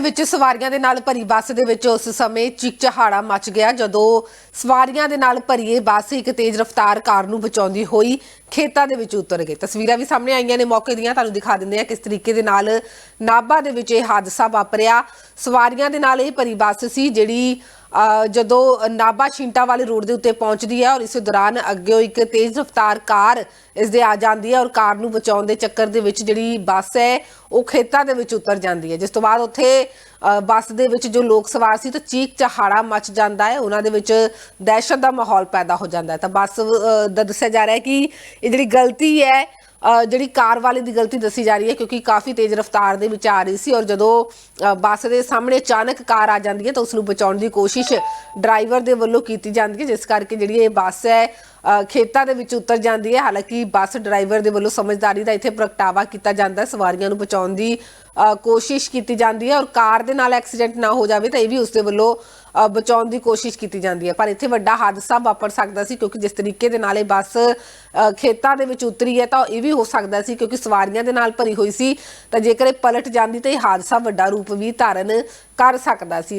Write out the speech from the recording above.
ਵਿੱਚ ਸਵਾਰੀਆਂ ਦੇ ਨਾਲ ਭਰੀ ਬੱਸ ਦੇ ਵਿੱਚ ਉਸ ਸਮੇਂ ਚੀਕ ਮਚ ਗਿਆ। ਜਦੋਂ ਸਵਾਰੀਆਂ ਦੇ ਨਾਲ ਭਰੀ ਇਹ ਬੱਸ ਇੱਕ ਤੇਜ਼ ਰਫ਼ਤਾਰ ਕਾਰ ਨੂੰ ਬਚਾਉਂਦੀ ਹੋਈ ਖੇਤਾਂ ਦੇ ਵਿੱਚ ਉਤਰ ਗਈ। ਤਸਵੀਰਾਂ ਵੀ ਸਾਹਮਣੇ ਆਈਆਂ ਨੇ। ਮੌਕੇ ਦੀਆਂ ਤੁਹਾਨੂੰ ਦਿਖਾ ਦਿੰਦੇ ਆ ਕਿਸ ਤਰੀਕੇ ਦੇ ਨਾਲ ਨਾਭਾ ਦੇ ਵਿੱਚ ਇਹ ਹਾਦਸਾ ਵਾਪਰਿਆ। ਸਵਾਰੀਆਂ ਦੇ ਨਾਲ ਇਹ ਭਰੀ ਬੱਸ ਸੀ ਜਿਹੜੀ ਜਦੋਂ ਨਾਭਾ ਛਿੰਟਾ ਵਾਲੇ ਰੋਡ ਦੇ ਉੱਤੇ ਪਹੁੰਚਦੀ ਹੈ ਔਰ ਇਸ ਦੌਰਾਨ ਅੱਗੇ ਇੱਕ ਤੇਜ਼ ਰਫ਼ਤਾਰ ਕਾਰ ਇਸ ਦੇ ਆ ਜਾਂਦੀ ਹੈ ਔਰ ਕਾਰ ਨੂੰ ਬਚਾਉਣ ਦੇ ਚੱਕਰ ਦੇ ਵਿੱਚ ਜਿਹੜੀ ਬੱਸ ਹੈ, ਉਹ ਖੇਤਾਂ ਦੇ ਵਿੱਚ ਉਤਰ ਜਾਂਦੀ ਹੈ। ਜਿਸ ਤੋਂ ਬਾਅਦ ਉੱਥੇ ਬੱਸ ਦੇ ਵਿੱਚ ਜੋ ਲੋਕ ਸਵਾਰ ਸੀ, ਤਾਂ ਚੀਕ ਚਹਾੜਾ ਮਚ ਜਾਂਦਾ ਹੈ। ਉਹਨਾਂ ਦੇ ਵਿੱਚ ਦਹਿਸ਼ਤ ਦਾ ਮਾਹੌਲ ਪੈਦਾ ਹੋ ਜਾਂਦਾ ਹੈ। ਤਾਂ ਬੱਸ ਦਾ ਦੱਸਿਆ ਜਾ ਰਿਹਾ ਹੈ ਕਿ ਇਹ ਜਿਹੜੀ ਗਲਤੀ ਹੈ ਜਿਹੜੀ ਕਾਰ ਵਾਲੇ ਦੀ ਗਲਤੀ ਦੱਸੀ ਜਾ ਰਹੀ ਹੈ ਕਿਉਂਕਿ ਕਾਫੀ ਤੇਜ਼ ਰਫ਼ਤਾਰ ਦੇ ਵਿੱਚ ਆ ਰਹੀ ਸੀ ਔਰ ਜਦੋਂ ਅ, ਬੱਸ ਦੇ ਸਾਹਮਣੇ ਅਚਾਨਕ ਕਾਰ ਆ ਜਾਂਦੀ ਹੈ ਤਾਂ ਉਸ ਨੂੰ ਬਚਾਉਣ ਦੀ ਕੋਸ਼ਿਸ਼ ਡਰਾਈਵਰ ਦੇ ਵੱਲੋਂ ਕੀਤੀ ਜਾਂਦੀ ਹੈ, ਜਿਸ ਕਰਕੇ ਜਿਹੜੀ ਇਹ ਬੱਸ ਹੈ ਖੇਤਾਂ ਦੇ ਵਿੱਚ ਉਤਰ ਜਾਂਦੀ ਹੈ। ਹਾਲਾਂਕਿ ਬੱਸ ਡਰਾਈਵਰ ਦੇ ਵੱਲੋਂ ਸਮਝਦਾਰੀ ਦਾ ਇੱਥੇ ਪ੍ਰਗਟਾਵਾ ਕੀਤਾ ਜਾਂਦਾ ਹੈ। ਸਵਾਰੀਆਂ ਨੂੰ ਬਚਾਉਣ ਦੀ ਕੋਸ਼ਿਸ਼ ਕੀਤੀ ਜਾਂਦੀ ਹੈ ਔਰ ਕਾਰ ਦੇ ਨਾਲ ਐਕਸੀਡੈਂਟ ਨਾ ਹੋ ਜਾਵੇ ਤਾਂ ਇਹ ਵੀ ਉਸ ਦੇ ਵੱਲੋਂ ਬਚਾਉਣ ਦੀ ਕੋਸ਼ਿਸ਼ ਕੀਤੀ ਜਾਂਦੀ ਹੈ। ਪਰ ਇੱਥੇ ਵੱਡਾ ਹਾਦਸਾ ਵਾਪਰ ਸਕਦਾ ਸੀ ਕਿਉਂਕਿ ਜਿਸ ਤਰੀਕੇ ਦੇ ਨਾਲ ਇਹ ਬੱਸ ਖੇਤਾਂ ਦੇ ਵਿੱਚ ਉਤਰੀ ਹੈ ਤਾਂ ਇਹ ਵੀ ਹੋ ਸਕਦਾ ਸੀ ਕਿਉਂਕਿ ਸਵਾਰੀਆਂ ਦੇ ਨਾਲ ਭਰੀ ਹੋਈ ਸੀ। ਤਾਂ ਜੇਕਰ ਇਹ ਪਲਟ ਜਾਂਦੀ ਤਾਂ ਇਹ ਹਾਦਸਾ ਵੱਡਾ ਰੂਪ ਵੀ ਧਾਰਨ ਕਰ ਸਕਦਾ ਸੀ।